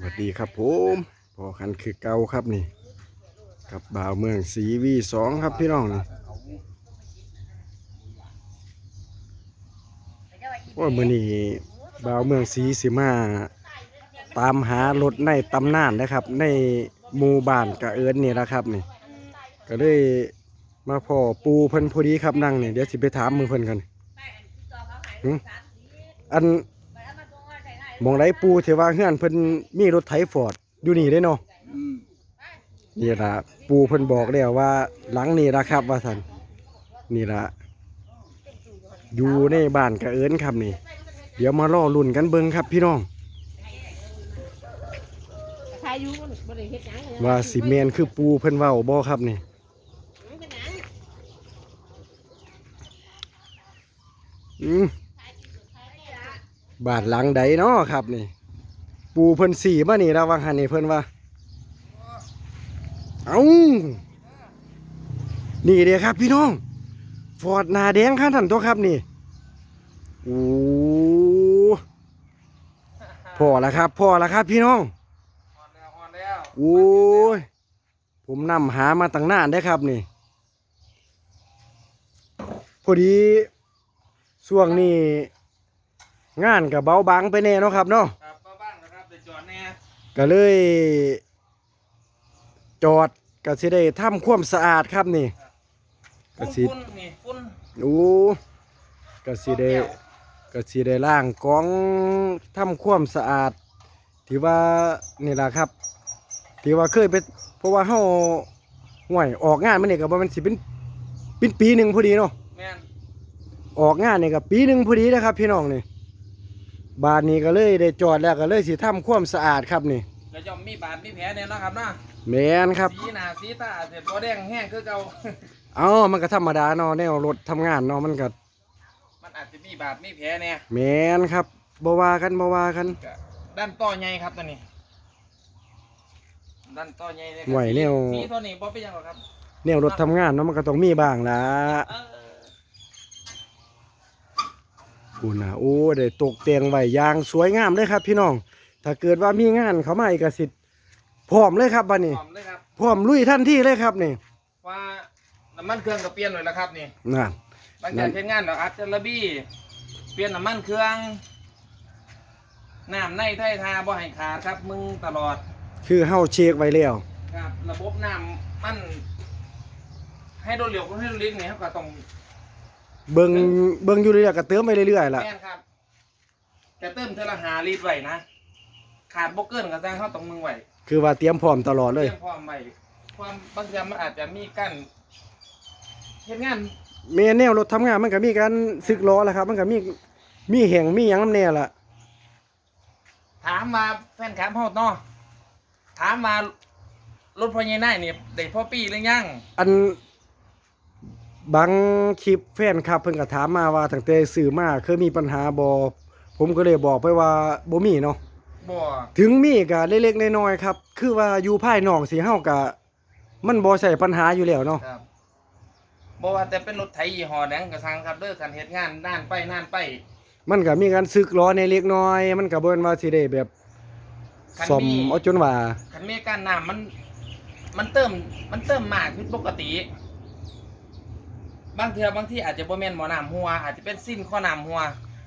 สวัสดีครับผมพอคันคือเก่าครับนี่ กับบ่าวเมืองสีวีสองครับพี่น้องนี่ว่ามือนี้บ่าวเมืองสีสิมา ตามหารถในตำนานนะครับ ในหมู่บ้านกระเอิญนี่นะครับนี่ ก็เลยมาพอปูเพิ่นพอดีครับนั่งนี่เดี๋ยวสิไปถามมือเพิ่นกันอัน มองไรปูเทว่าเฮือนเพิ่นมีรถไถฟอร์ดอยู่นี่ได้เนาะนี่ล่ะปูเพิ่นบอกแล้วว่า หลังนี่ละครับ ว่าซั่นนี่ล่ะอยู่ในบ้านกะเอิญครับนี่ เดี๋ยวมาล่อลุ่นกันเบิ่งครับ พี่น้องทายุมันบ่ได้เฮ็ดหยังเลยว่าสิแมนคือปูเพิ่นเว้าบ่ครับนี่มันเป็นหยังอืม บาดหลังใดเนาะครับนี่ ปูเพิ่นสีมานี่ระวังหันนี่เพิ่นว่า เอานี่เด้ครับ พี่น้อง ฟอร์ดนาแดงขั้นทันตัวครับนี่โอ้พอแล้วครับพอแล้วครับ พี่น้องฮอนแล้วฮอนแล้วโอ้ยผมนำหามาตั้งนานได้ครับนี่ พอดีช่วงนี้ งานกับเบาบางไปแน่เนาะครับเนาะครับก็บ้างนะครับเดี๋ยวจอดแน่ก็เลย จอดก็สิได้ทำความสะอาดครับนี่ก็ฟุ้นสิฟุ้นนี่ฟุ้นโอ้ก็สิได้ก็สิได้ล้างกองทำความสะอาดที่ว่านี่ล่ะครับที่ว่าเคยไปเพราะว่าเฮาห่วยออกงานมันนี่ก็บ่แมันสิเป็นเป็นปีหนึ่งพอดีเนาะแม่นออกงานนี่ก็ปีหนึ่งพอดีนะครับ พี่น้องนี่ บานนี้ก็เลยได้จอดแล้วก็เลยสิทำความสะอาดครับนี่แล้วจะมีบาดมีแผลเนี่ยนะครับนะแมนครับสีหน้าสีตาเสร็จบ่แดงแห้งคือเก่าเอ้ามันก็ธรรมดาเนาะแนวรถทำงานเนาะมันก็มันอาจจะมีบาดมีแผลเนี่ยแมนครับบ่ว่ากันบ่ว่ากันก็ด้านต่อใหญ่ครับตัวนี้ด้านต่อใหญ่เลยครับไหวแนวสีเท่านี้บ่เป็นหยังหรอกครับแนวรถทำงานเนาะมันก็ต้องมีบ้างล่ะ เออ คุณนะโอ้ได้ตกแต่งไว้อย่างสวยงามเลยครับ พี่น้อง ถ้าเกิดว่ามีงานเขามาอีกก็สิพร้อมเลยครับบัดนี้พร้อมเลยครับพร้อมลุยทันทีเลยครับนี่ว่าน้ำมันเครื่องก็เปลี่ยนเลยแล้วครับนี่นั่นหลังจากใช้งานเราอัดเจลบี้เปลี่ยนน้ำมันเครื่องน้ำในไทยทาบ่ให้ขาดครับ มึงตลอด คือเฮาเช็คไว้แล้วครับ ระบบน้ำมันให้โดนเหลียวก็ให้โดนลิ้นเนี่ยครับก็ต้อง เบิ่งเบิ่งอยู่เรื่อยๆก็เติมไปเรื่อยๆล่ะ แม่นครับจะเติมเทอละหาลิตรไว้นะ ขาดบกเกินก็จ้างเขาต้องมึงไว้คือว่าเตรียมพร้อมตลอดเลยเตรียมพร้อมไว้ความบางทีมันอาจจะมีกั้นเฮ็ดงานแม่แนวรถทำงานมันก็มีการสึกล้อแหละครับ มันก็มีมีแห่งมีหยังนำแน่ล่ะ ถามมาแฟนคลับเฮาเนาะถามมารถพญานาคนี่ได้พ่อปีหรือยังอัน บางคลิปแฟนครับเพิ่นก็ถามมาว่าตั้งแต่ซื้อมาเคยมีปัญหาบ่ผมก็เลยบอกไปว่าบ่มีเนาะบ่ถึงมีก็เล็กๆน้อยๆครับ คือว่าอยู่ภายนอกสิเฮาก็มันบ่ใช่ปัญหาอยู่แล้วเนาะครับบ่ว่าแต่เป็นรถไถยี่ห้อแดงกระสังครับเด้อการเฮ็ดงานน่านไปน่านไปมันก็มีการซึกล้อในเล็กน้อย มันก็บ่แม่นว่าสิได้แบบคันซ่อมมีเอาจนว่าคันมีการน้ำมัน มันเติมมันเติมมากผิดปกติ บางเทื่อบางที่อาจจะบ่แม่นหมอน้ำหัว อาจจะเป็นสิ้นข้อน้ำหัว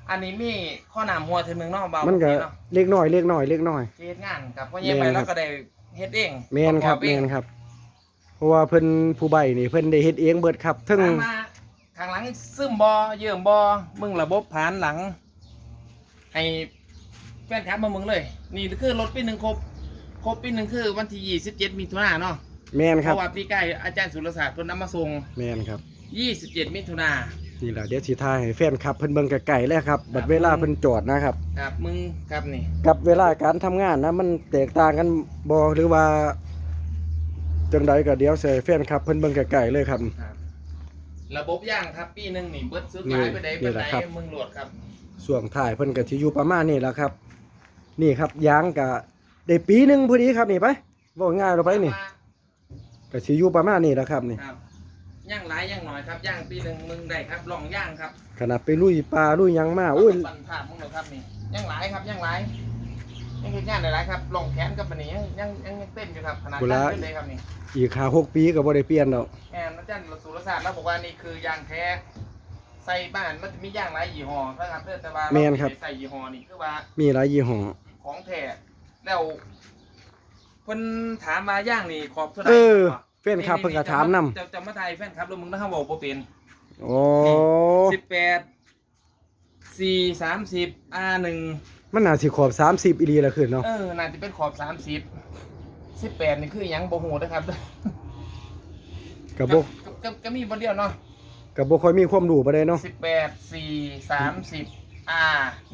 อันนี้มีข้อน้ำหัวเทื่อหนึงเนาะเบามันก็เนาะเล็กน้อยเล็กน้อยเล็กน้อยที่เฮ็ดงานกับพ่อใหญ่ไปแม่นครับแล้วก็ได้เฮ็ดเองแม่นครับปะกอแม่เองนครับ เพราะว่าเพิ่นผู้ใบนี่เพิ่นได้เฮ็ดเองเบิดครับทั้งถามมาข้างหลังซึมบ่เยื่อมบ่มึงระบบผ่านหลัง ให้แฟนคลับมามึงเลย นี่คือรถปีหนึ่งครบ ครบปีหนึ่งคือวันที่27มิถุนายนเนาะแม่นเพครับราะว่าปีใกล้อาจารย์สุรศาสตร์เพิ่นนำมาส่ง แม่นครับ 27มิถุนานี่แหละเดี๋ยวสิทายให้แฟนครับเพิ่นเบิ่งไกลๆแล้วครับบัดเวลาเพิ่นจอดนะครับ ครับมึงครับนี่กับเวลาการทำงานนะมันแตกต่างกันบ่หรือว่าจังใดก็เดี๋ยวใส่แฟนครับเพิ่นเบิ่งไกลๆเลยครับ ครับ ระบบย่างครับปีหนึ่งนี่เบิดซื้อขายไปได้นี่ไปแหไหนละครับ มึงโหลดครับส่วงถ่ายเพิ่นก็สิอยู่ประมาณนี้แหละครับ นี่ครับยางก็ได้ปีหนึงพอดีครับนี่ไปบ่ง่ายเราไปนี่ก็สิอยู่ประมาณนี้แหละครับนี่ ครับ ย่างหลายย่างหน่อยครับย่างปีหนึ่งมึงได้ครับลองย่างครับขนาดไปลุยปลาลุยหยังมาโอ้ยปั่นผ่านมึงเลยครับนี่ย่างหลายครับย่างหลายยังเห็นงานหลายๆครับลองแขนกับปันนี้ยังยังยังยังเต้นอยู่ครับขนาดกุนั้ละนเลยครับนี่อีกหาหกปีก็บ่ได้เปลี่ยนดอกแม่นอาจารย์สุรศาสตร์แล้วบอกว่านี่คือยางแท้ใส่บ้านมันจะมียางหลายยี่ห้อนะครับเด้อแต่ว่าเราแม่นครับไม่ได้ใส่ยี่ห้อนี่คือว่ามีหลายยี่ห้อของแท้แล้วเพิ่นถามมาย่างนี่ขอบเท่าไหร่เออ แฟนคลับเพิ่นก็ถามนำจะจะมาไทยแฟนคลับแล้วมึงนะครับบอกบ่เป็นโอ้สิบแปดสี่สามสิบอาหนึ่งมันน่าสิขอบ30อีหลีละขึ้นเนาะเออน่าจะเป็นขอบสามสิบสิบแปดนี่คือหยังโบหูนะครับก็บ่ก็ก็มีบนเดียวเนาะก็บ่ค่อยมีความรู้ปานใดเนาะสิบแปดสี่สามสิบอา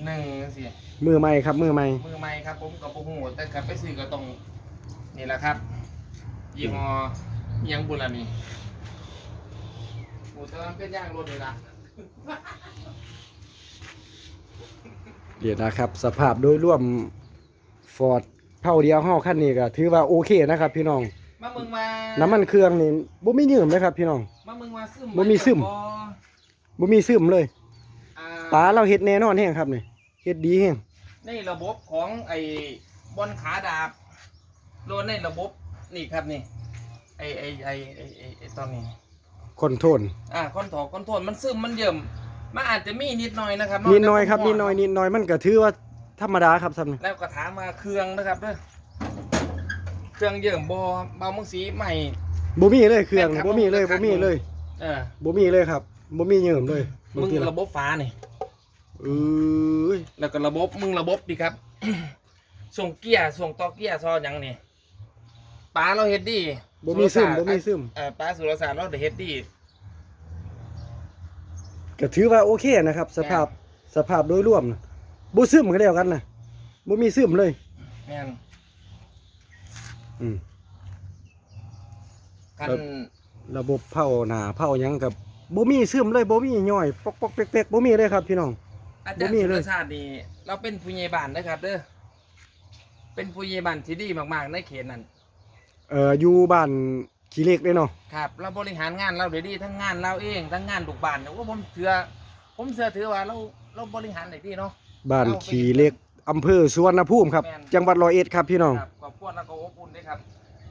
หนึ่งสิมือใหม่ครับ มือใหม่มือใหม่ครับ ผมกับโบหูแต่กับไปซื้อก็ต้องนี่แหละครับยี่ห้ออิห ยังบุญละนี่โอ้แต่ว่ามันเป็นย่างรถเลยละเดี๋ยวนะครับ สภาพโดยรวม Ford เท่าเดียวเฮาคันนี้ก็ถือว่าโอเคนะครับ พี่น้อง มามึงมาน้ำมันเครื่องนี่บ่มียืมเลยครับ พี่น้อง มามึงมาซึมบ่มีซึม บ่บ่มีซึมเลยอ่ปลาเราเฮ็ดแน่นอนแฮงครับนี่เฮ็ดดีแฮงในระบบของไอ้บอลขาดาบโดนในระบบนี่ครับนี่ ไอ้ไอ้ไอ้ไอ้ไอ้ไอ้ตอนนี้คอนโทรลอ่าคอนถอกคอนโทรลมันซึมมันเยิ่มมันอาจจะมีนิดหน่อยนะครับนิดหน่อยครับแต่นิผมดหน่อยนิดหน่อยมันก็ถือว่าธรรมดาครับซ้ำนี่แล้วก็ถามมาเครื่องนะครับเด้อเครื่องเยิ่มบอเบามึงสีใหม่ บ่มีเลยเครื่องแม่นครับบ่มีเลยผมบ่มีเลยเออบ่มีเลยครับบ่มียืมเลยมึงทีละระบบฟ้านี่เอ้ยแล้วก็ระบบมึงระบบดีครับ ส่งเกียร์ส่งต่อเกียร์ซอหยังนี่ป้าเราเฮ็ดดี บ่มีซึมสุรบ่ศาสตร์มีซึมเออป้าสุรศาสตร์เราได้เฮ็ดดี ก็ถือว่าโอเคนะครับ สภาพสภาพโดยรวมน่ะบ่ซึมก็แล้วกันนะบ่มีซึมเลย แม่นอืม คันครับ ระบบเผาหน้าเผาหยังกับบ่มีซึมเลยบ่มีย่อยปอกปอกๆเป๊กๆบ่มีเลยครับพี่น้อง อาจารย์บ่มีสุเลรย ศาสตร์นี่เราเป็นผู้ใหญ่บ้านนะครับเด้อเป็นผู้ใหญ่บ้านที่ดีมากๆในเขตนั้น เอ่ออยู่บ้านขี้เหล็กเลยเนาะ ครับเราบริหารงานเราได้ดีทั้งงานเราเองทั้งงานลูกบ้านเนี่ยว่าผมเชื่อผมเชื่อถือว่าเราเราบริหารได้ดีเนาะ บ้านขี้เหล็กอำเภอสุวรรณภูมิครับ แม่น จังหวัดร้อยเอ็ดครับพี่น้อง ครับขอบคุณแล้วก็อบอุ่นด้วยครับ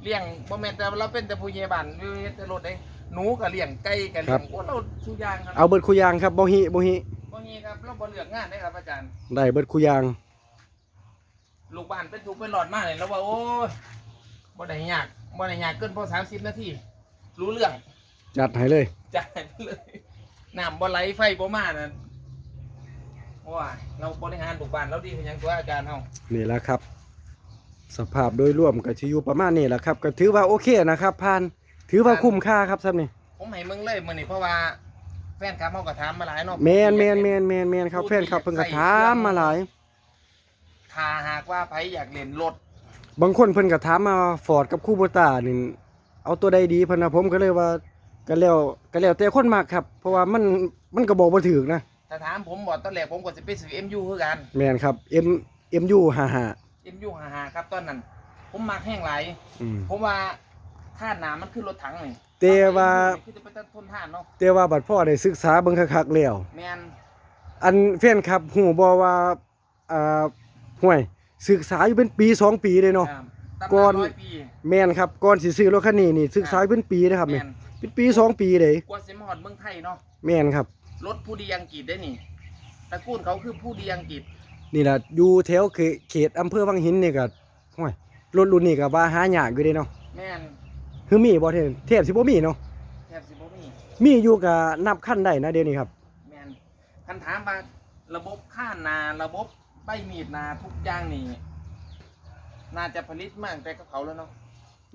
เลี้ยงบ่แม่นแต่เราเป็นแต่ผู้ใหญ่บ้านอยู่เฮ็ดแต่รถเด้หนูก็เลี้ยงไก่ก็ครัเลี้ยบ งโอ้เราทุกอย่างครับเอาเบิดคุยางครับบ่ฮิบ่ฮิบ่มีครับเราบ่เลือกงานได้ครับอาจารย์ ได้เบิดคุยาง ลูกบ้านเป็นทุกข์เป็นหลอดมากเลยแล้วว่าโอ้ย บ่ได้ยากบ่ได้ยากเกินพอสามสิบนาทีรู้เรื่องจัดให้เลย จ่ายไปเลยน้ำบ่ไหลไฟบ่มานั่นว้าเราบริหารลูกบ้านเราดีเป็นหยังตัวอาจารย์เฮานี่แหละครับ สภาพโดยรวมก็สิอยู่ประมาณนี้แหละครับ ก็ถือว่าโอเคนะครับผ่านถือว่าคุ้มค่าครับซ้ำนี่ผมให้มึงเลยมื้อนี้เพราะว่าแฟนคลับเฮาก็ถามมาหลายเนาะ แมนแมนแมนแมนแมนครับแฟนครับเพิ่นก็ถามมาหลาย ถ้าหากว่าไผอยากเล่นรถ บางคนเพิ่นก็ถามมาฟอร์ดกับคูโบต้านี่เอาตัวใดดีเพิ่นนะผมก็เลยว่าก็แล้วก็แล้วแต่คนมักครับ เพราะว่ามันมันก็บอกบ่ถูกนะถ้าถามผมบอกตอนแรกผมก็จะไปซื้อ MU คือกัน แม่นครับ M MU 55 MU 55ครับตอนนั้น ผมมักแห้งหลายอืม ผมว่าท่าน้ำมันคือรถถังนี่แต่ว่า คือจะไปต้นทนท่านเนาะแต่ว่าบัดพ่อได้ศึกษาเบิ่งคักๆแล้ว แมนอันแฟนครับฮู้บ่ว่าอ่าห่วย ศึกษาอยู่เป็นปีสองปีเลยเนาะ ครับตำก่อนนานร้อยปีแม่นครับก่อนสิซื้อรถคันนี้นี่ศึกษาอยู่เป็นปีนะครับแมนี่นเป็นปีสองปีเลยกว่าสิมาฮอดเมืองไทยเนาะแม่นครับ รถผู้ดีอังกฤษได้นี่ตระกูลเขาคือผู้ดีอังกฤษนี่ล่ะอยู่แถวเขเขตอำเภอวังหินนี่ก็ห่วยรถรุ่นนี้ก็ว่าหายากอยู่เด้เนาะแม่นคือมีบ่เทนเทพสิบ่มีเนาะแทบสิบ่มีมีอยู่ก็นับขั้นได้นะเดี๋ยวนี้ครับ แม่นคันถามว่าระบบข้านนาระบบ ใบมีดนาทุกอย่างนี่น่าจะผลิตมาตั้งแต่กับเขาแล้วเนาะ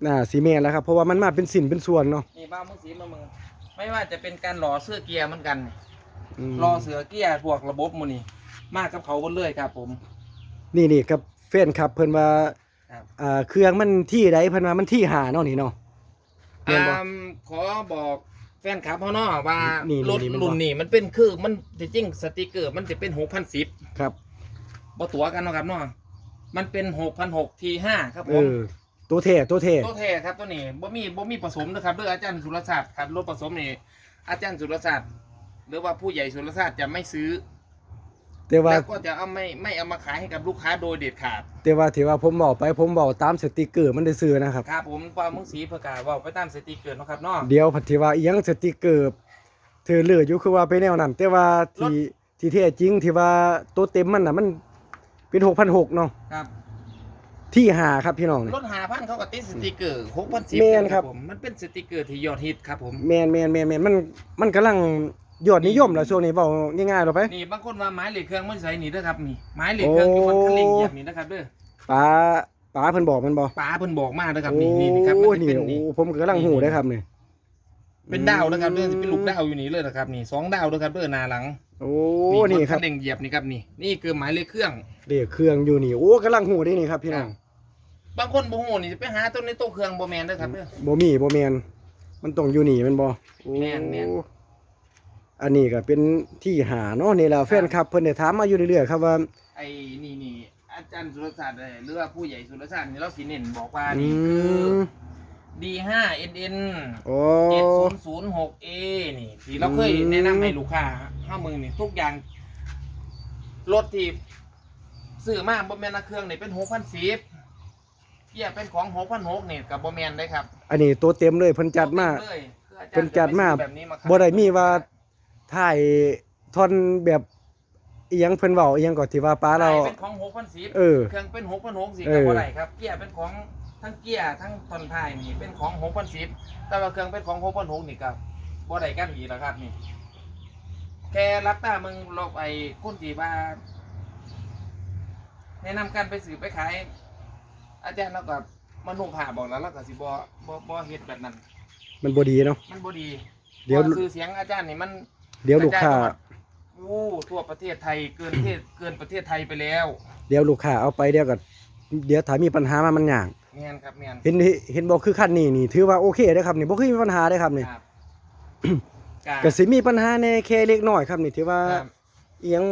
น่าสิแม่นแล้วครับเพราะว่ามันมาเป็นสินเป็นส่วนเนาะนี่บ้ามึงสีมามึงไม่ว่าจะเป็นการหล่อเสื้อเกียร์เหมือนกันนี่มหล่อเสือเกียร์พวกระบบมูนี่มากับเขาหมดเลยครับ ผมนี่นี่กับแฟนครับ เพิ่นว่าครับอ่าเครื่องมันที่ใดเพิ่นว่ามันที่หาเนาะนี่เนาะ แม่นบ่อ่าขอบอกแฟนคลับเขาเนาะว่านี่นี่รถนี่มันรุ่นนี้มันเป็นคือมันจริงๆสติกเกอร์มันจะเป็นหกพันสิบครับ บ่ตัวกันเนาะครับเนาะมันเป็นหกพันหกทีห้าครับเอผมอตัวแท้ตัวแท้ตัวแท้ครับตัวนี้บ่มีบ่มีผสมนะครับเด้วยอาจารย์สุรศาสตร์ครับรถผสมนี่อาจารย์สุรศาสตร์หรือว่าผู้ใหญ่สุรศาสตร์จะไม่ซื้อแต่ว่าแล้วก็จะเอาไม่ไม่เอามาขายให้กับลูกค้าโดยเด็ดขาด แต่ว่าที่ว่าผมบอกไปผมบอกตามสติกเกอร์มันได้ซื้อนะครับ ครับผมปลาเมืองสีประกาศว่าไปตามสติกเกอร์เนาะครับเนาะ เดี๋ยวพัดที่ว่าอีหยังสติกเกอร์เธอเลืออยู่คือว่าไปแนวนั้นแต่ว่าที่ที่แท้จริงที่ว่าตัวเต็มมันน่ะมัน เป็น6,600เนาะครับ ที่หาครับพี่น้องนี่รถหาพันเขาก็ติดสติกเกอร์หกพันสิบแม่นครับ ผมมันเป็นสติกเกอร์ที่ยอดฮิตครับผม แมนแมนแมนแมนมันมันกำลังยอดนิยมแล้วช่วงนี้เว้าง่ายๆหรอไป นี่บางคนว่าไม้เหล็กเครื่องมันใส่นี่เด้อครับนี่ไม้เหล็กเครื่องอยู่บนคันเร่งเหยียบนี่นะครับเด้อป๋าป๋าเพิ่นบอกมันบ่ป๋าเพิ่นบอกมาเด้อครับโอ้นี่นี่นี่ครับมันจะนี่เป็นโอ้นี่ผมก็กำลังหูได้ครับนี่ เป็นดาวนะครับเด้อจะเป็นลูกดาวอยู่นี่เลยนะครับนี่สองดาวเด้อครับเด้อหน้าหลังโอ้นี่ครับนเร่งเหยียบนี่ครับนี่นี่คือหมายเลขเครื่องเรียกเครื่องอยู่นี่โอ้กำลังหูได้นี่ครับพี่น้องบางคนบ่ฮู้นี่จะไปหาตัวในโต๊ะเครื่องบ่แม่นเด้อครับเด้อบ่มีบ่แมนมันต้องอยู่นี่แมันบ่โอ้แม่นแม่นอันนี้ก็เป็นที่หาเนาะนี่แหละแฟนคลับเพิ่นได้ถามมาอยู่เรื่อยๆครับว่าไอ้นี่นี่อาจารย์สุรศักดิ์เอ้ยหรือว่าผู้ใหญ่สุรศักดิ์นี่เราสิเน้นบอกว่าอืนี่คือ ม D5 NN โอ้ 7006A นี่ที่เราเคยแนะนำให้ลูกค้าห้ามือนี่ทุกอย่างรถที่ซื้อมาบ่แม่นนะเครื่องนี่เป็น6,010เกียร์เป็นของ6,006นี่กับบ่แม่นได้ครับอันนี้ตัวเต็มเลยเพิ่นจัดมาเลยคืออาจารย์เพิ่นจัดมาจะไปซื้อแบบนี้มาขายบ่ได้มีว่าถ่ายท่อนแบบอีหยังเพิ่นเว้าอีหยังก็ที่ว่าป้าเราเป็นของ6,010เออ เครื่องเป็น6,006สิเอก็อบ่ได้ครับเกียร์เป็นของ ทั้งเกียร์ทั้งตอนท้ายนี่เป็นของ6,010แต่ว่าเครื่องเป็นของ6,006นี่ก็บ่ได้กันอีกแล้วครับนี่ แค่รับตามึงลบไอ้คนที่ว่าแนะนำการไปสื่อไปขายอาจารย์แล้วก็มานุ่งผ้าบอกแล้วแล้วก็สิบ่บ่บ่เฮ็ดแบบนั้น มันบ่ดีเนาะ มันบ่ดีเดี๋ยว พราะสื่อเสียงอาจารย์นี่มัน เดี๋ยวลูกค้าโอ้ทั่วประเทศไทยเกินประเทศเกินประเทศไทยไปแล้ว เดี๋ยวลูกค้าเอาไปเดี๋ยวก็เดี๋ยวถ้ามีปัญหามามันยาก แม่นครับแม่นเห็นเห็นบอกคือคันนี้นี่ถือว่าโอเคเด้อครับนี่บ่เคยมีปัญหาเด้อครับนี่ครับก็สิมีปัญหาแหน่แค่เล็กน้อยครับนี่ถือว่าครับ เอียง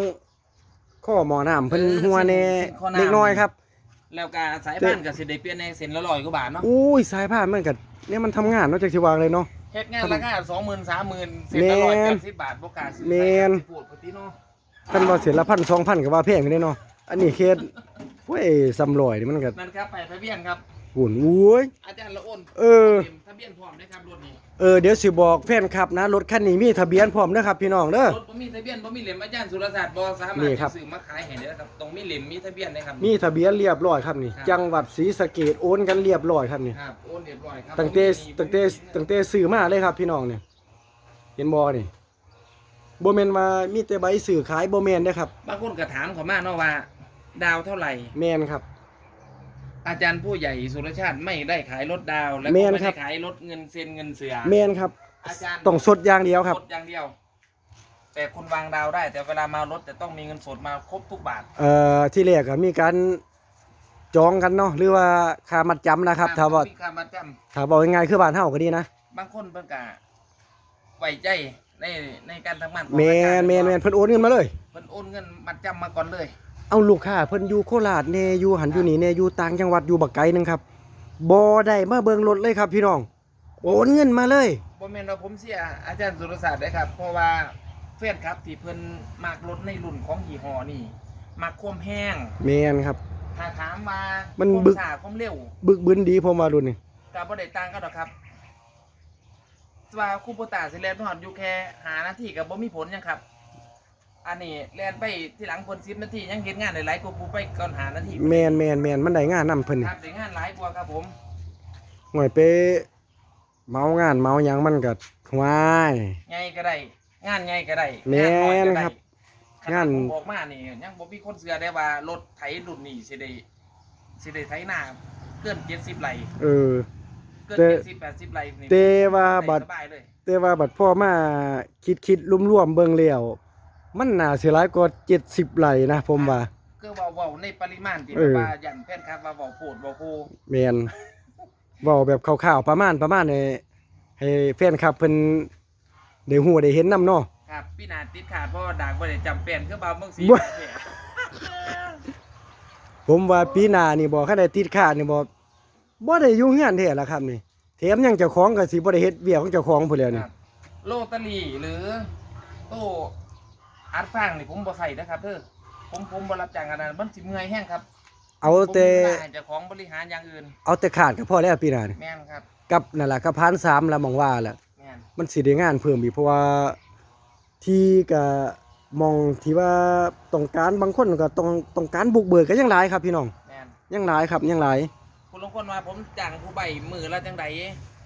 ข้อหมอน้ำเพิ่นเออหัวแหน่สิ่งข้อน้ำ เล็กน้อยครับ แล้วก็สายพันธุ์ก็สิได้เปลี่ยนในเส้นละร้อยกว่าบาทเนาะอุ้ยสายผ้านมันก็เนี่ยมันทำงานเนาะจักสิวางเลยเนาะ เฮ็ดงานราคา20,000 30,000เส้นละร้อยแม่นแปดสิบบาทบ่กล้าซื้อแม่นพูดปกติเนาะคันว่าเสียละพันสองพันก็ว่าแพงอยู่เด้เนาะอันนี้เคส เว้ยซ้ำร้อยนี่มันก็นั่นครับไปทะเบียนครับหุ่นอุ้ย อาจารย์ละอ้นเออต็มทะเบียนพร้อมนะครับรถนี้เออเดี๋ยวสิบอกแฟนคลับนะรถคันนี้มีทะเบียนพร้อมเด้อครับพี่น้องเด้อ รถบ่มีทะเบียนบ่มีเหล่มอาจารย์สุรศักดิ์บ่สามารถนี่ครับ ซื้อมาขายให้เด้อครับต้องมีเหล่มมีทะเบียนนะครับ มีทะเบียนเรียบร้อยครับนี่ ครับ จังหวัดศรีสะเกษโอนกันเรียบร้อยครับนี่ครับโอนเรียบร้อยครับตั้งแต่บ่มีตั้งแต่ตั้งแต่ซื้อมาเลยครับพี่น้องเนี่ยเห็นบ่นี่บ่แม่นว่ามีแต่ใบซื้อขายบ่แม่นเด้อครับ บางคนก็ถามเขามาเนาะว่า ดาวเท่าไหร่ แม่นครับ อาจารย์ผู้ใหญ่สุรชาติไม่ได้ขายรถดาวและก็แม่นไม่ครัได้บ ขายรถเงินเซ็นเงินเสือ แม่นครับอาจารย์ ต้องสดอย่างเดียวครับรถอย่างเดียว แต่คุณวางดาวได้ แต่เวลามารถจะต้องมีเงินสดมาครบทุกบาท เอ่อที่แรกก็มีการจองกันเนาะหรือว่าค่ามัดจำนะครับถ้าว่ามีค่ามาจถ้าบอกง่ายๆคือบ้านเฮาก็ดีนะำบางคนเพิ่นก็ไว้ใจในในการทำงานของแม่อาจารนย์แม่นแม่นเพิ่นโอนเงินมาเลย เพิ่นโอนเงินมาจำมาก่อนเลย เอาลูกค้าเพิ่นอยู่โคราชแน่อยู่หันอยู่นี่แน่อยู่ต่างจังหวัดอยู่บักไกลหนึงครับบ่ได้มาเบิ่งรถเลยครับ พี่น้องโอนเงินมาเลยบ่แม่นว่าผมเสียอาจารย์สุรศักดิ์ได้ครับ เพราะว่าแฟนครับที่เพิ่นมักรถในรุ่นของยี่ห้อนี่มักความแห้งแม่นครับถ้าถามว่ามันความบึกช้าความเร็ว บึกบึนดีผมว่ารุ่นนี้ก็บ่ได้ต่างกันหรอกครับว่าคูโบตาสิแลนด์ฮอดอยู่แค่หานาทีก็บ่มีผลหยังครับ อันนี้แล่นไปที่หลังเพิ่น10นาทียังเฮ็ดงานได้หลายกว่าผู้ไปก่อนหานาทีแม่นแม่นแม่นมันได้งานนํเพิ่นคนี่รับได้งานหลายกว่าครับผมห่วยไปเมางานเมาหยังมันก็หวายใหญ่ก็ได้งานใหญ่ก็ได้แม่นงานน้อยก็ได้ ครับขนาดงาน ผมบอกมานี่ยังบ่มีคนเชื่อได้ว่ารถไถรุ่นนี้สิได้สิได้ไถหน้าเกิน70ไร่เออ เกินแต่70 80ไร่นี่แต่ว่าได้บัดสบายเลย แต่ว่าบัดพ่อมาคิดคิดรวมๆเบิ่งแล้ว มันน่าสิหลายกว่า70ไหลนะผมว่า คือเว้าๆในปริมาณที่เอแบบอ ว่าอย่างแฟนครับว่าเว้าโพดเว้าโพแม่นเว้าแบบคร่าวๆประมาณประมาณให้ให้แฟนคลับเพิ่นได้ฮู้ได้เห็นนํเนาะ ครับพี่นาติดขาดเพราะว่าดังบ่ได้จำเป็นคือบ่าวเมืองศรีบ่ แท้ผมว่าปีหน้านี่บ่คันได้ติดขาดนี่บ่บ่ได้อยู่งานแท้ล่ะครับนี่แถมยังเจ้าของก็สิบ่ได้เฮ็ดเวียกของเจ้าของพุ่นแล้วคนี่รับโลตารีหรือ โต้ อัดฟางนี่ผมบ่ใส่นะครับเด้อผมผมบ่รับจ้างอันนั้นมันสิเมื่อยแห้งครับเอาแต่ผมมีเวลาให้เจ้าของบริหารอย่างอื่น เอาแต่ขาดก็พอแล้วปีหน้านี่แม่นครับ กับนั่นล่ะกับพานสามแล้วมองว่าแหละแม่นมันสิได้งานเพิ่มอีกเพราะว่าที่ก็มองที่ว่าต้องการบางคนก็ต้องต้องการบุกเบิกก็ยังหลายครับพี่น้องแม่นยังหลายครับยังหลาย คุณลงคนว่าผมจ้างผู้ใบมือละจังใด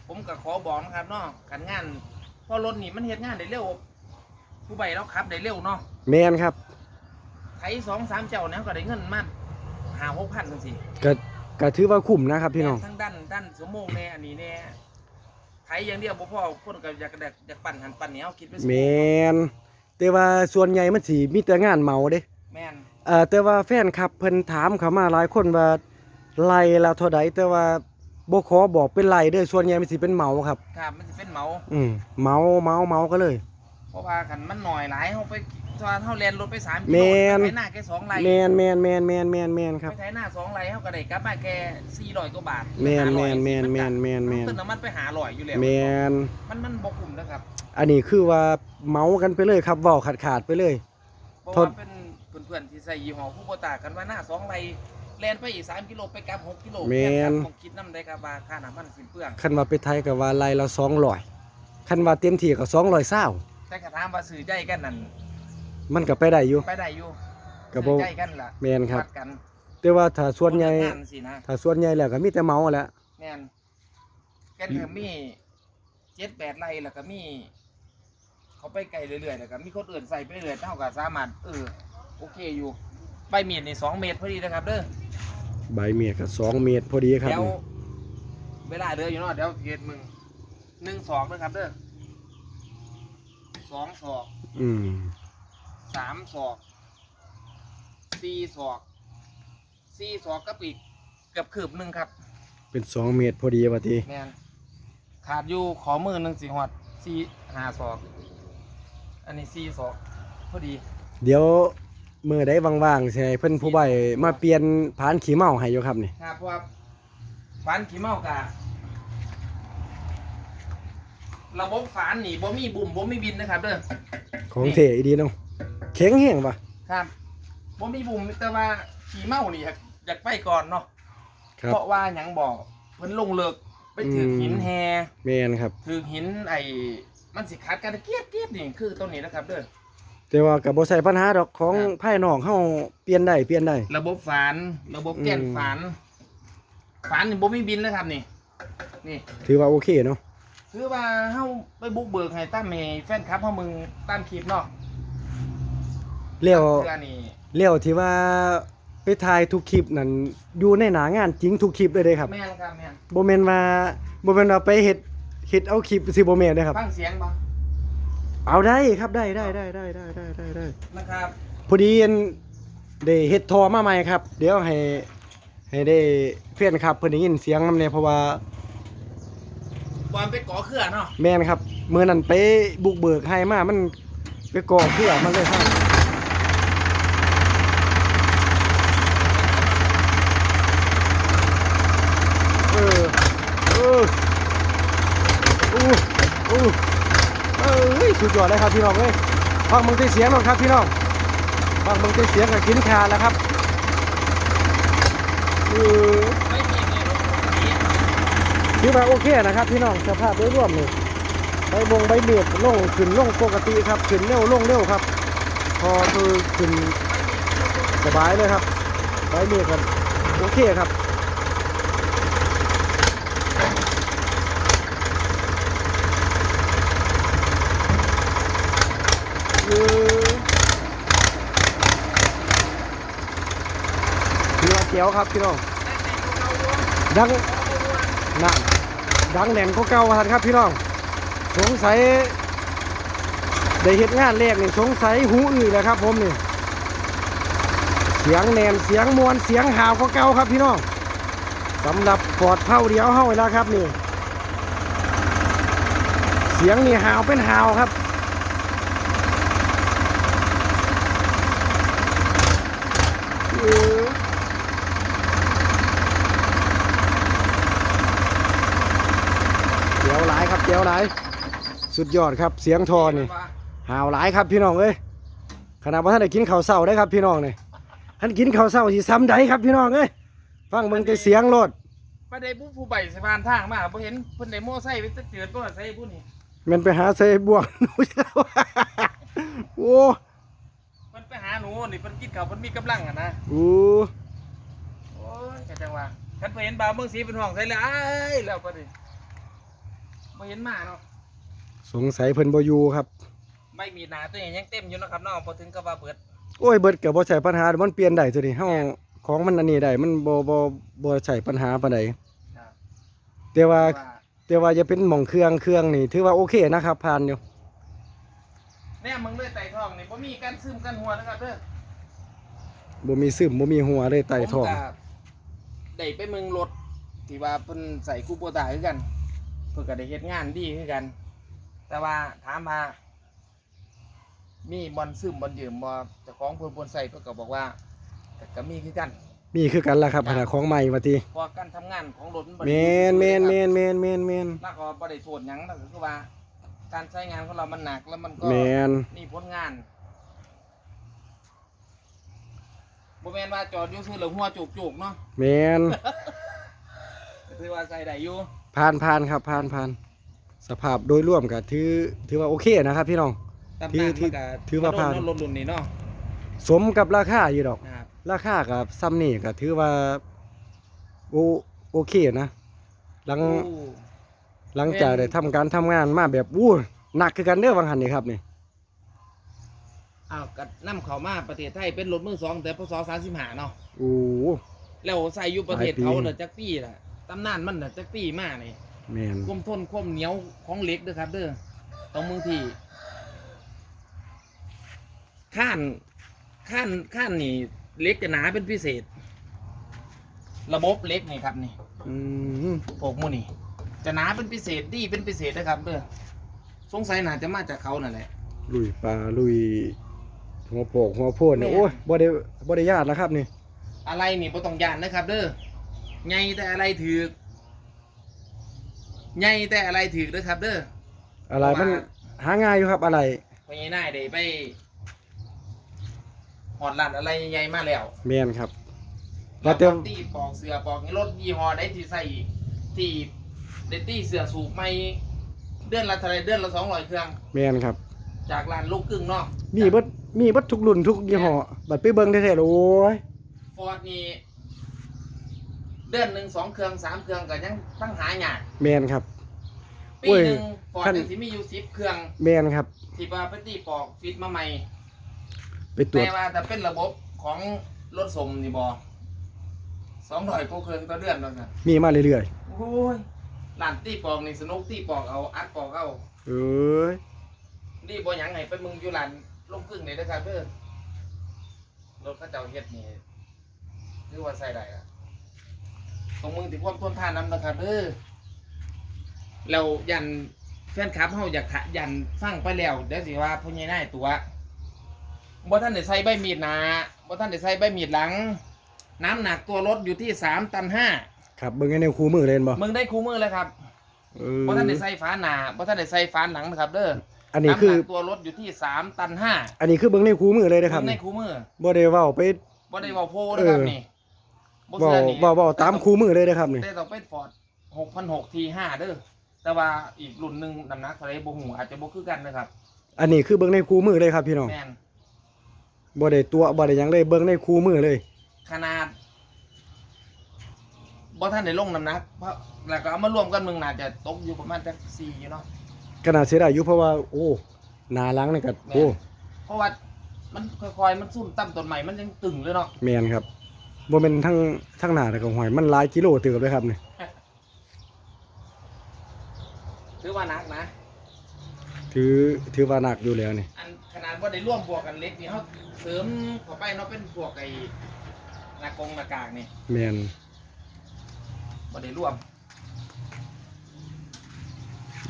ผมก็ขอบอกนะครับเนาะกันงานเพอรถนี่มันเฮ็ดงานได้เร็ว ผู้ใบเราขับได้เร็วเนาะแมนครับไถสองสามเจ้าเนี่ยก็ได้เงินมาหาหกพันจังซี่ก็ก็ถือว่าคุ้มนะครับพี่น้อง ทั้งด้านด้านสมโมงแน่อันนี้แน่ไถอย่างเดียวบ่พอคนก็อยากได้อยากปั่นหันปั่นเหนียวคิดไปแมนแต่ว่าส่วนใหญ่มันสิมีแต่งานเมาเด้แม่นเอ่อแต่ว่าแฟนคลับเพิ่นถามเขามาหลายคนว่าไล่ละเท่าใดแต่ว่าบ่ขอบอกเป็นไล่เด้อส่วนใหญ่มันสิเป็นเหมาครับ ครับมันสิเป็นเหมา อืมเหมาเหมาเหมาก็เลย เพราะว่าคันมันหน่อยหลายเฮาไปตอนเฮาแล่นรถไป3กิแม่โลนไปไถหน้าแค่สองไร่แมนแมนแมนแมนแมนแมนครับ ไปไถหน้าสองไร่เฮาก็ได้กลับมาแค่400กว่าบาทแม่น500แม่นแม่นแม่นแม่นแม่น ต้นน้ำมันไปหา100อยู่แล้วแมนมันมันบ่คุ้มนะครับอันนี้คือว่าเมากันไปเลยครับเว้าขาดขาดๆไปเลย เพราะทน ว่าเป็นเพื่อนๆที่ใส่ยี่ห้อผู้บ่ตากกันว่าหน้าสองไร่แล่นไปอีก3กิโลไปกลับ6กิโลแม่นผมคิดนำได้ครับว่าค่าน้ำมันสิ้นเปลือง คันว่าไปไทยก็ว่าไล่ละ200คันว่าเต็มที่ก็220 แต่กระถามว่าซื้อใจกันนั่นมันก็ไปได้อยู่ ไปได้อยู่ก็บ่ซื้อใจกันล่ะแม่นครับ วัดกันแต่ว่าถ้าส่วนใหญ่คนละงานสินะถ้าส่วนใหญ่แล้วก็มีแต่เมาแหล้วแม่นแกันก็มีเจ็ดแปดไร่แล้วก็มี เขาไปไกลเรื่อยๆแล้วก็มีคนอื่นใส่ไปเรื่อยๆเท่ากับสามารถเออโอเคอยู่ใบเมียดนี่สองเมตรพอดีนะครับเด้อ ใบเมียก็2เมตรพอดีครับเดี๋ยวเวลาเดืออยู่เนาะเดี๋ยวเกียรมึงหนึ่งสองนะครับเด้อ สองศอกอืมสามศอกสี่ศอกสี่ศอกกับอีกเกือบคืบหนึ่งครับ เป็น2เมตรพอดีว่าติแมนขาดอยู่ขอมือหนึ่งสี่หอดสี่ห้าศอก อันนี้สี่ศอกพอดี เดี๋ยวมื้อใดว่างๆสิให้เพิ่นผู้ใบมาเปลี่ยนผานขี้เมาให้อยู่ครับนี่ ครับเพราะว่าฝานขี้เมากะ ระบบฝานนี่บ่มีบุ่มบ่มีบินนะครับเด้อของเท่อีดีเนาะแข็งแห้งปะครับบ่มีบุ่มแต่ว่าขี้เมานี่อยากอยากไปก่อนเนาะครับเพราะว่าหยังบอกเพิ่นลงเลิกไปถือหินแฮแม่นครับถือหินไอ้มันสิขาดกันเกียบเกียบนี่คือต้นนี้นะครับเด้อแต่ว่าก็บ่ใส่ปัญหาดอกของครับภายนอกเฮาเปลี่ยนได้เปลี่ยนได้ระบบฝานระบบแกนอืมฝานฝานนี่บ่มีบินนะครับนี่นี่ ถือว่าโอเคเนาะ คือว่าเฮาไปบุกเบิกให้ตั้มให้แฟนคลับเฮามึงตั้มคลิปเนาะแล้วเพื่อนี่แล้วที่ว่าไปถ่ายทุกคลิปนั่นอยู่ในหนางานจริงทุกคลิปเลยเด้ครับแม่นครับแม่นบ่แม่นว่าบ่แม่นว่าไปเฮ็ดเฮ็ดเอาคลิปสิบ่แม่นเด้ครับ ฟังเสียงบ่เอาได้ครับได้ได้ได้ได้ได้ได้ได้ได้นะครับพอดีอันได้เฮ็ดทอมาใหม่ครับ เดี๋ยวให้ให้ได้แฟนครับเพิ่นได้ยินเสียงนำแน่เพราะว่า บอลไปก่อเครือเนาะแม่นครับเมื่อนั้นไปบุกเบิกให้มามันไปก่อเพื่อมันเลยครับเออเอออู้อู้เอ้ยสุดยอดเลยครับพี่น้องเอ้ยฟังมึงได้เสียงหน่อยครับพี่น้องฟังมึงได้เสียงกับกินขาแล้วครับเออ ถือว่าโอเคนะครับพี่น้องสภาพโดยรวมนี่ใบบงใบเมียดลงขึ้นลงปกติครับขึ้นเร็วลงเร็วครับ พอคือขึ้นสบายเลยครับใบเมียดกันโอเคครับเออถือว่าเจียวครับพี่น้องดังน่ะ ดังแหน่นก็เก่าทันครับพี่น้อง สงสัยได้เห็นงานแรกนี่สงสัยหูอื่นเลยครับ ผมนี่เสียงแหนนเสียงมวลเสียงหาวก็เก่าครับพี่น้องสำหรับปอดเผาเดียวเฮาแล้วครับนี่ เสียงนี่หาวเป็นหาวครับ เออ เดี๋ยวหลายครับเดี๋ยวหลาย สุดยอดครับเสียงทอนี่หาวหลายครับพี่น้องเอ้ยขนาดว่าท่านได้กินข้าวเช้าได้ครับพี่น้องนี่หันกินข้าวเช้าสิซ้ำใดครับพี่น้องเอ้ยฟังเบิ่งแต่เสียงโลดไปได้ผู้ผู้ใบสะพานทางมาบ่เห็นเพิ่นได้โม่ไส้ไปตะเจือดบ่ใส่ผู้นี่แมันไปหาใส่บวกหนูจะว่าโอ้เพิ่นไปหาหนูนี่เพิ่นกินข้าวเพิ่นมีกำลังอะนะโอ้โอ้ยกะจังว่าคันไปเห็นบ่าวเมืองศรีเป็นห้องใส่เลยอ้ายแล้วก็ดิบ่ เห็นมาเนาะสงสัยเพิ่นบ่อยู่ครับ ใบมีดหนาตัวนี้ยังเต็มอยู่เนาะครับเนาะพอถึงกับว่าเปิด โอ้ยเบิดก็บ่ใช่ปัญหามันเปลี่ยนได้ตัวนี้เฮาของมันอันนี้ได้มันบ่บ่บ่ใช่ปัญหาปานใดครับแต่ว่าว่าแต่ว่าจะเป็นหม่องเครื่องเครื่องนี่ถือว่าโอเคนะครับผ่านอยู่แน่มึงเลยไต่ทองนี่บ่มีการซึมกันหัวนะครับเด้อบ่มีซึมบ่มีหัวเลยไต่ท้องผมก็ได้ไปเมืองรถที่ว่าเพิ่นใส่คูโบตาคือกัน เพิ่นก็ได้เฮ็ดงานดีคือกัน แต่ว่าถามมามีบอลซึมบอลยืมบ่เจ้าของเพิ่นบนใส่เพิ่นก็บอกว่าก็ก็มีคือกัน มีคือกันล่ะครับขนาดของใหม่ว่าติเพราะการทำงานของรถมันบ่แมได้นแมนแมครับนแมนแมนแมนแล้วก็บ่ได้โทษหยังนั่นก็คือว่า การใช้งานของเรามันหนักแล้วมันก็ แมนมีผลงานบ่แม่นว่าจอดอยู่ซื่อแล้วหัวจุกๆเนาะแมนก็ถือว่าใส่ได้อยู่ ผ่านผ่านครับผ่านผ่านสภาพโดยรวมก็ถือถือว่าโอเคนะครับ พี่น้อง ตามที่น้ำที่มันก็ถือว่าผ่านรถรุ่นนี้เนาะสมกับราคาอยู่ดอก นะครับราคากับซ้ำนี่ก็ถือว่าโอโอเคนะ หลังโอ้หลังจากได้ทำการทำงานมาแบบอู้หนักคือกันเด้อบางหันนี่ครับนี่ อ้าวก็นำเข้ามาประเทศไทยเป็นรถมือสองแต่พศ35เนาะ โอ้ แล้วใส่อยู่ประเทศหลายปีเขาน่ะจักปีล่ะ ตำนานมันน่ะจักปีมานี่แมนความทนความเหนียวของเหล็กเด้อครับ เด้อต้องมือที่ข้านข้านข้านนี่เหล็กจะหนาเป็นพิเศษ ระบบเหล็กนี่ครับนี่อืมพวกหมูนี่ จะหนาเป็นพิเศษดีเป็นพิเศษนะครับ เด้อสงสัยน่าจะมาจากเขานั่นแหละ ลุยปลาลุยหัวโปกหัวโพดเนี่ยแม่น โอ้ยบ่ได้บ่ได้ญาติแล้วครับนี่ อะไรนี่บ่ต้องยานนะครับ เด้อ ใหญ่แต่อะไรถือกใหญ่แต่อะไรถือกเด้อครับ เด้ออะไรมันเพราะว่าหาง่ายอยู่ครับอะไรพอใหญ่นายได้ไปหอดลัดอะไรใหญ่ๆมาแล้วแมนครับแล้ว่าวแต่ก็ตีปอกเสือปอกรถยี่ห้อได้ที่ใส่ที่ได้ตีเสือสูบไม่เดือนละเท่าไรเดือนละสองร้อยเครื่องแมนครับ จากร้านลูกกึ่งเนาะมีเบิดมีเบิดทุกรุ่นทุกยี่ห้อบัดไปเบิ่งแท้ๆโอ้ยฟอร์ดนี่ เดือนหนึ่งสองเครื่องสามเครื่องก็ยังตั้งหายากแมนครับ ปีโอ้ยหนึ่งฟอร์ดขั้นยังสิมีอยู่สิบเครื่องแมนครับ ที่ว่าไปตีปอกฟิตมาใหม่ไปตรวจแต่ว่าแต่เป็นระบบของรถสมนี่บอสองร้อยกว่าเครื่องต่อเดือนแล้วกันมีมาเรื่อยโอ้ยร้านตีปอกนี่สนุกตีปอกเอาอัดปอกเอาๆเอ้ยนี่บ่หยังไงไปมึงอยู่ร้านลงกึ่งนี่นะครับเด้อรถเขาเจ้าเฮ็ดนี่คือว่าใส่ได้อะ ตรงมึงถึงความทนทานน้ำนะครับเด้อแล้วยันแฟนคลับเฮาอยากถะยันฟังไปแล้วเดี๋ยวสิว่าพ่อใหญ่นายตัวบ่ท่านได้ใส่ใบมีดหนาบ่ท่านได้ใส่ใบมีดหลัง น้ำหนักตัวรถอยู่ที่สามตันห้าครับเบิ่งให้ในคูมือเล่นบ่มึงได้คู่มือแล้วครับเออบ่ท่านได้ใส่ฝาหนาบ่ท่านได้ใส่ฝาหลังนะครับ เด้ออันนี้น้ำคืหอนักตัวรถอยู่ที่สามตันห้าอันนี้คือเบิ่งในคูมือเลยนะครับเบิ่งในนี่คู่มือบ่ได้เว้าไป บ่ได้เว้าโพนะครับเออ นี่ บ่เว้าเชื่อนี่เว้าเว้าตามคูมือเลยนะครับนี่แต่ต้องเป็นฟอร์ด6,600 T5 เด้อแต่ว่าอีกรุ่นหนึงน้ำหนักเท่าไหร่บ่ฮู้อาจจะบ่คือกันนะครับ อันนี้คือเบิ่งในคูมือเลยครับพี่น้องแม่นบ่ได้ตัวบ่ได้หยังเลยเบิ่งในคูมือเลย ขนาดบ่ท่านได้ลงน้ำหนักเพราะแล้วก็เอามารวมกันมึงน่าจะตกอยู่ประมาณจัก4อยู่เนาะ ขนาดเสียดายอยู่เพราะว่า โอ้หนาหลังนี่ก็โอ้เพราะว่ามันค่อยๆมันซุ่มตั้มต้นใหม่มันยังตึงเลยเนาะ แม่นครับ บ่แม่นทั้งทั้งหน้าแต่ก็หอยมันหลายกิโลเติบเลยครับนี่ถือว่าหนักนะ ถือถือว่าหนักอยู่แล้วนี่อันขนาดว่าได้ร่วมบวกกันเล็กนี่เขาเสริมเข้าไปเนาะเป็นพวกไอ้หน้ากงหน้ากากนี่แม่นบ่ได้ร่วม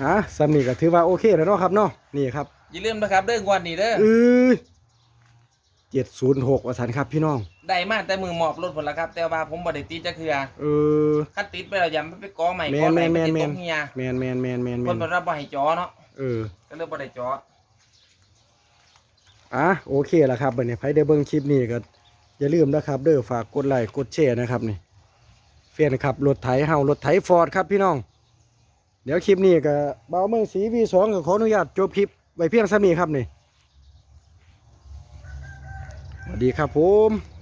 อะสำนี้ก็ถือว่าโอเคแล้วเนาะครับเนาะนี่ครับอย่าลืมนะครับเรื่องวันนี้เด้อเออ706ว่าสันครับพี่น้อง ได้มาแต่มือหมอบรถผลละครับ แต่ว่าผมบ่ด้ติดจะกเทื่อเออ คัดติดไปเราวอย่ามัไปกอใหม่แม่กอใหม่แม่ติดแม่กเฮียแมนแมนแมนแมนคนนบ่รับใบจอเนาะเออ ก็เลยบ่ได้จอ อะโอเคแล้วครับบัดนี้ไผเด้เบิ้งคลิปนี้ก็อย่าลืมนะครับ เด้อฝากกดไลค์กดแชร์นะครับนี่เฟียนครับรถไถเฮารถไถฟอร์ดครับพี่น้อง เดี๋ยวคลิปนี้ก็บ่าวเมืองสีวีสองขออนุญาตจบคลิปไว้เพียงสามีครับนี่สวัสดีครับผม